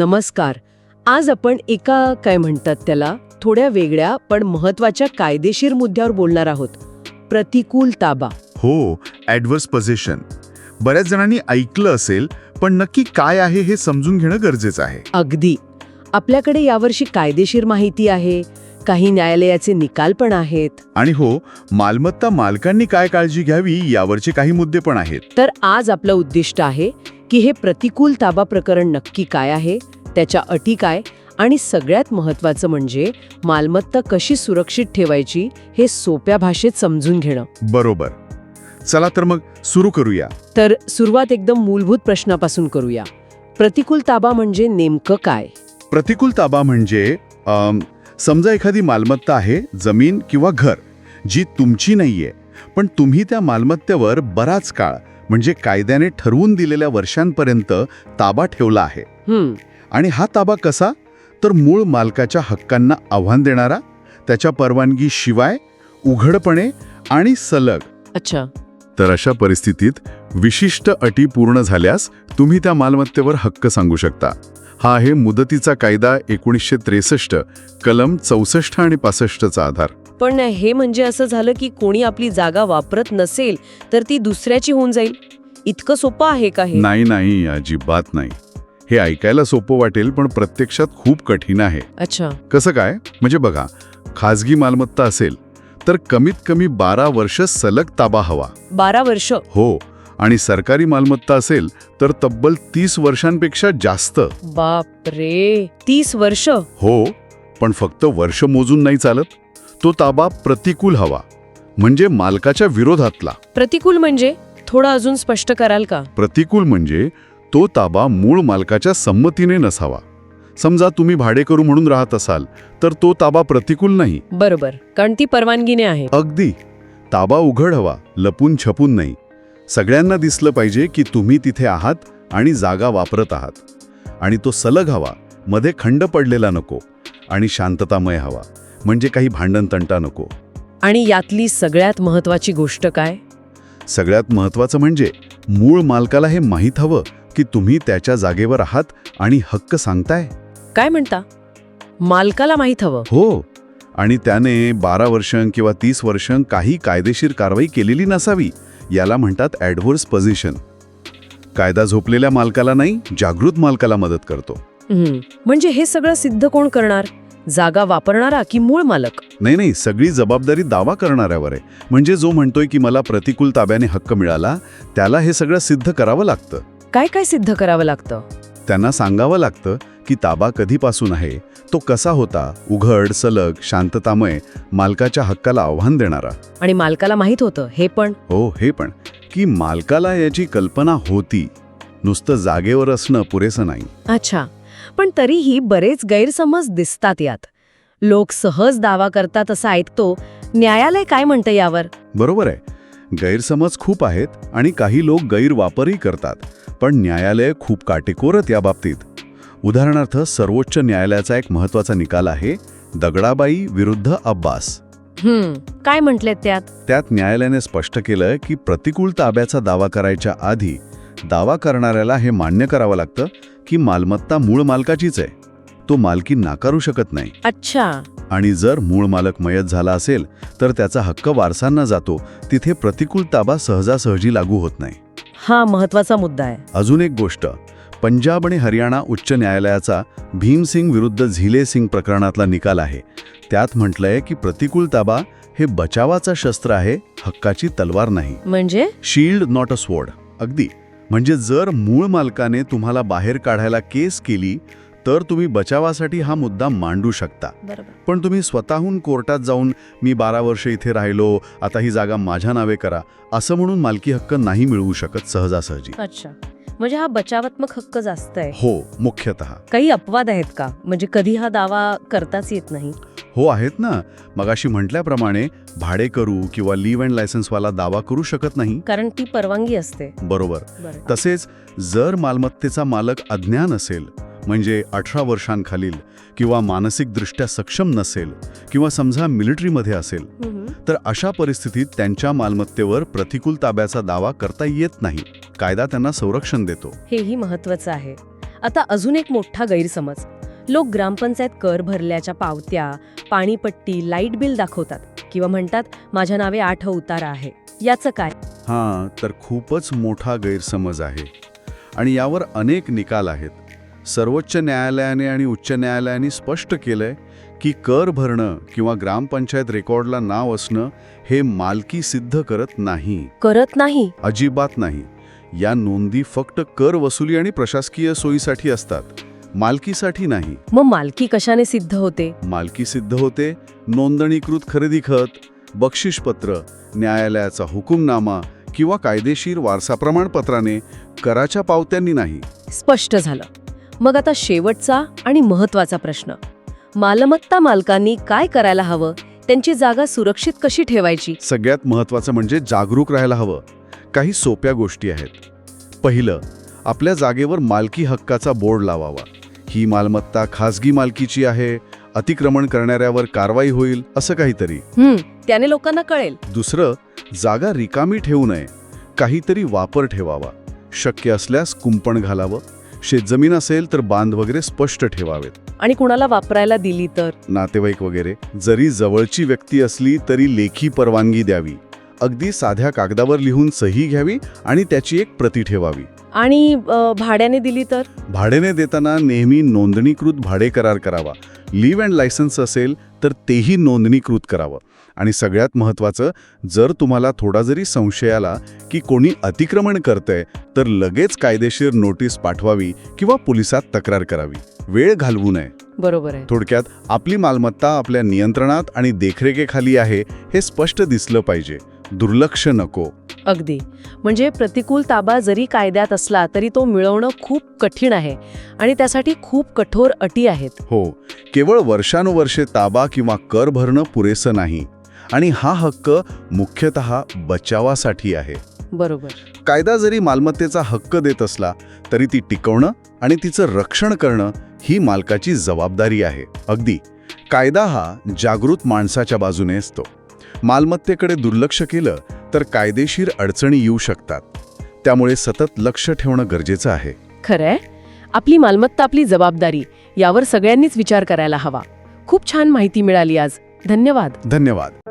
नमस्कार. आज आपण एका काय म्हणतात त्याला थोड्या वेगळ्या पण महत्त्वाच्या कायदेशीर मुद्द्यावर बोलणार आहोत. प्रतिकूल ताबा. हो ॲडव्हर्स पोझिशन बऱ्याच जणांनी ऐकलं असेल पण नक्की काय आहे हे समजून घेणं गरजेचं आहे. अगदी. आपल्याकडे यावर्षी कायदेशीर माहिती आहे काही न्यायालयाचे निकाल पण आहेत. आणि हो मालमत्ता मालकांनी काय काळजी घ्यावी यावरचे काही मुद्दे पण आहेत. तर आज आपलं उद्दिष्ट आहे की हे प्रतिकूल ताबा प्रकरण नक्की काय आहे त्याच्या अटी काय आणि सगळ्यात महत्वाचं म्हणजे मालमत्ता कशी सुरक्षित ठेवायची हे सोप्या भाषेत समजून घेणं. बरोबर. चला तर मग सुरू करूया. तर सुरुवात एकदम मूलभूत प्रश्नापासून करूया. प्रतिकूल ताबा म्हणजे नेमकं काय? प्रतिकूल ताबा म्हणजे अम, समजा एखादी मालमत्ता आहे जमीन किंवा घर जी तुमची नाहीये पण तुम्ही त्या मालमत्तेवर बराच काळ म्हणजे कायद्याने ठरवून दिलेल्या वर्षांपर्यंत ताबा ठेवला आहे. आणि हा ताबा कसा? तर मूळ मालकाच्या हक्कांना आव्हान देणारा त्याच्या परवानगीशिवाय उघडपणे आणि सलग. अच्छा. तर अशा परिस्थितीत विशिष्ट अटी पूर्ण झाल्यास तुम्ही त्या मालमत्तेवर हक्क सांगू शकता. हा आहे मुदतीचा कायदा एकोणीसशे त्रेसष्ट कलम चौसष्ट आणि पासष्टचा आधार. पण हे म्हणजे असं झालं की कोणी आपली जागा वापरत नसेल तर ती दुसऱ्याची होऊन जाईल. इतकं सोपं आहे का हे? नाही नाही अजिबात नाही. हे ऐकायला सोपं वाटेल पण प्रत्यक्षात खूप कठीण आहे. अच्छा. कसं काय? म्हणजे बघा खाजगी मालमत्ता असेल तर कमीत कमी बारा वर्ष सलग ताबा हवा. बारा वर्ष? हो. आणि सरकारी मालमत्ता असेल तर तब्बल तीस वर्षांपेक्षा जास्त. बाप रे तीस वर्ष? हो पण फक्त वर्ष मोजून नाही चालत. तो ताबा प्रतिकूल हवा म्हणजे मालकाच्या विरोधातला. प्रतिकूल म्हणजे? थोडं अजून स्पष्ट कराल का? प्रतिकूल म्हणजे तो ताबा मूळ मालकाच्या संमतीने नसावा. समजा तुम्ही भाडेकरू म्हणून राहत असाल तर तो ताबा प्रतिकूल नाही. बरोबर कारण ती परवानगीने आहे. अगदी. ताबा उघड हवा लपून छपून नाही. सगळ्यांना दिसलं पाहिजे की तुम्ही तिथे आहात आणि जागा वापरत आहात. आणि तो सलग हवा मध्ये खंड पडलेला नको आणि शांततामय हवा म्हणजे काही भांडण तंटा नको. आणि यातली सगळ्यात महत्वाची गोष्ट काय? सगळ्यात महत्त्वाचं म्हणजे मूळ मालकाला हे माहीत हवं की तुम्ही त्याच्या जागेवर आहात आणि हक्क सांगताय. काय म्हणता? मालकाला माहीत हवं. हो. आणि त्याने बारा वर्ष किंवा तीस वर्ष काही कायदेशीर कारवाई केलेली नसावी. याला म्हणतात ॲडव्हर्स पोझिशन कायदा झोपलेल्या मालकाला नाही जागृत मालकाला मदत करतो. म्हणजे हे सगळं सिद्ध कोण करणार? जागा वापरणारा की मूळ मालक? नाही नाही सगळी जबाबदारी दावा करणाऱ्यावर आहे. म्हणजे जो म्हणतोय की मला प्रतिकूल ताब्याने हक्क मिळाला त्याला हे सगळं सिद्ध करावं लागतं. काय काय सिद्ध करावं लागतं? त्यांना सांगावं लागतं की ताबा कधीपासून आहे तो कसा होता उघड सलग शांततामय मालकाच्या हक्काला आव्हान देणारा? आणि मालकाला माहीत होतं हे पण. हो हे पण. की मालकाला याची कल्पना होती नुसतं जागेवर असणं पुरेसं नाही. अच्छा. पण तरीही बरेच गैरसमज दिसतात यात. लोक सहज दावा करतात असं ऐकतो. न्यायालय काय म्हणतं यावर? बरोबर आहे. गैरसमज खूप आहेत आणि काही लोक गैरवापरही करतात. पण न्यायालय खूप काटेकोरत या बाबतीत. उदाहरणार्थ सर्वोच्च न्यायालयाचा एक महत्त्वाचा निकाल आहे दगडाबाई विरुद्ध अब्बास. हम्म काय म्हटलेत त्यात? त्यात न्यायालयाने स्पष्ट केलं की प्रतिकूल ताब्याचा दावा करायच्या आधी दावा करणाऱ्याला हे मान्य करावं लागतं की मालमत्ता मूळ मालकाचीच आहे. तो मालकी नाकारू शकत नाही. अच्छा. आणि जर मूळ मालक मयत झाला असेल तर त्याचा हक्क वारसांना जातो. तिथे प्रतिकूल ताबा सहजासहजी लागू होत नाही. हा महत्त्वाचा मुद्दा आहे. अजून एक गोष्ट पंजाब आणि हरियाणा उच्च न्यायालयाचा भीमसिंग विरुद्ध झिले सिंग प्रकरणातला निकाल आहे. त्यात म्हटलंय की प्रतिकूल ताबा हे बचावाचा शस्त्र आहे हक्काची तलवार नाही. म्हणजे? Shield not a sword. अगदी. म्हणजे जर मूळ मालकाने तुम्हाला बाहेर काढायला केस केली तर तुम्ही बचावासाठी हा मुद्दा मांडू शकता. पण तुम्ही स्वतःहून कोर्टात जाऊन मी बारा वर्ष इथे राहिलो आता ही जागा माझ्या नावे करा असं म्हणून मालकी हक्क नाही मिळवू शकत सहजासहजी. अच्छा. म्हणजे हा बचावात्मक हक्क जास्त आहे. हो मुख्यतः. काही अपवाद आहेत का? म्हणजे कधी हा दावा करताच येत नाही? हो आहेत ना. मगाशी म्हटल्याप्रमाणे भाडेकरू किंवा लिव्ह अँड लायसन्सवाला दावा करू शकत नाही. कारण ती परवानगी असते. बरोबर. तसेच जर मालमत्तेचा मालक अज्ञान असेल म्हणजे अठरा वर्षांखालील किंवा मानसिकदृष्ट्या सक्षम नसेल किंवा समजा मिलिटरीमध्ये असेल तर अशा परिस्थितीत त्यांच्या मालमत्तेवर प्रतिकूल ताब्याचा दावा करता येत नाही. कायदा त्यांना संरक्षण देतो. हेही महत्वाचं आहे. आता अजून एक मोठा गैरसमज. लोक ग्रामपंचायत कर भरल्याच्या पावत्या पाणीपट्टी लाइट बिल दाखवतात किंवा म्हणतात माझ्या नावे आठ उतारा आहे. याचं काय? हां तर खूपच मोठा गैरसमज आहे. आणि यावर अनेक निकाल आहेत. सर्वोच्च न्यायालयाने आणि उच्च न्यायालयाने स्पष्ट केलंय की कर भरणं किंवा ग्रामपंचायत रेकॉर्डला नाव असणं हे मालकी सिद्ध करत नाही. करत नाही? अजिबात नाही. या नोंदी फक्त कर वसुली आणि प्रशासकीय सोयीसाठी असतात. मालकीसाठी नाही. मग मालकी कशाने सिद्ध होते? मालकी सिद्ध होते नोंदणीकृत खरेदी खत बक्षीसपत्र न्यायालयाचा हुकुमनामा किंवा कायदेशीर वारसा प्रमाणपत्राने कराच्या पावत्यांनी नाही. स्पष्ट झालं. मग आता शेवटचा आणि महत्त्वाचा प्रश्न. मालमत्ता मालकांनी काय करायला हवं? त्यांची जागा सुरक्षित कशी ठेवायची? सगळ्यात महत्त्वाचं म्हणजे जागरूक राहायला हवं. काही सोप्या गोष्टी आहेत. पहिलं आपल्या जागेवर मालकी हक्काचा बोर्ड लावावा. ही मालमत्ता खासगी मालकीची आहे अतिक्रमण करणाऱ्यावर कारवाई होईल असं काहीतरी. त्याने लोकांना कळेल. दुसरं जागा रिकामी ठेवू नये. काहीतरी वापर ठेवावा. शक्य असल्यास कुंपण घालावं. शेतजमीन असेल तर बांध वगैरे स्पष्ट ठेवावेत. आणि कुणाला वापरायला दिली तर? नातेवाईक वगैरे जरी जवळची व्यक्ती असली तरी लेखी परवानगी द्यावी. अगदी साध्या कागदावर लिहून सही घ्यावी आणि त्याची एक प्रती ठेवावी. आणि भाड्याने दिली तर? भाड्याने देताना नेहमी नोंदणीकृत भाडे करार करावा. लिव्ह अँड लायसन्स असेल तर तेही नोंदणीकृत करावं. आणि सगळ्यात महत्त्वाचं जर तुम्हाला थोडा जरी संशय आला की कोणी अतिक्रमण करतंय तर लगेच कायदेशीर नोटीस पाठवावी किंवा पोलिसात तक्रार करावी. वेळ घालवू नये. बरोबर आहे. थोडक्यात आपली मालमत्ता आपल्या नियंत्रणात आणि देखरेखीखाली आहे हे स्पष्ट दिसलं पाहिजे. दुर्लक्ष नको. अगदी. म्हणजे प्रतिकूल ताबा जरी कायद्यात असला तरी तो मिळवणं खूप कठीण आहे आणि त्यासाठी खूप कठोर अटी आहेत. हो केवळ वर्षानुवर्षे ताबा किंवा कर भरणं पुरेसं नाही आणि हा हक्क मुख्यतः बचावासाठी आहे. बरोबर. कायदा जरी मालमत्तेचा हक्क देत असला तरी ती टिकवणं आणि तिचं रक्षण करणं ही मालकाची जबाबदारी आहे. अगदी. कायदा हा जागृत माणसाच्या बाजूने असतो. मालमत्तेकडे दुर्लक्ष केलं तर कायदेशीर अडचणी येऊ शकतात. त्यामुळे सतत लक्ष ठेवणं गरजेचं आहे. खरंय? आपली मालमत्ता आपली जबाबदारी यावर सगळ्यांनीच विचार करायला हवा. खूप छान माहिती मिळाली आज. धन्यवाद. धन्यवाद.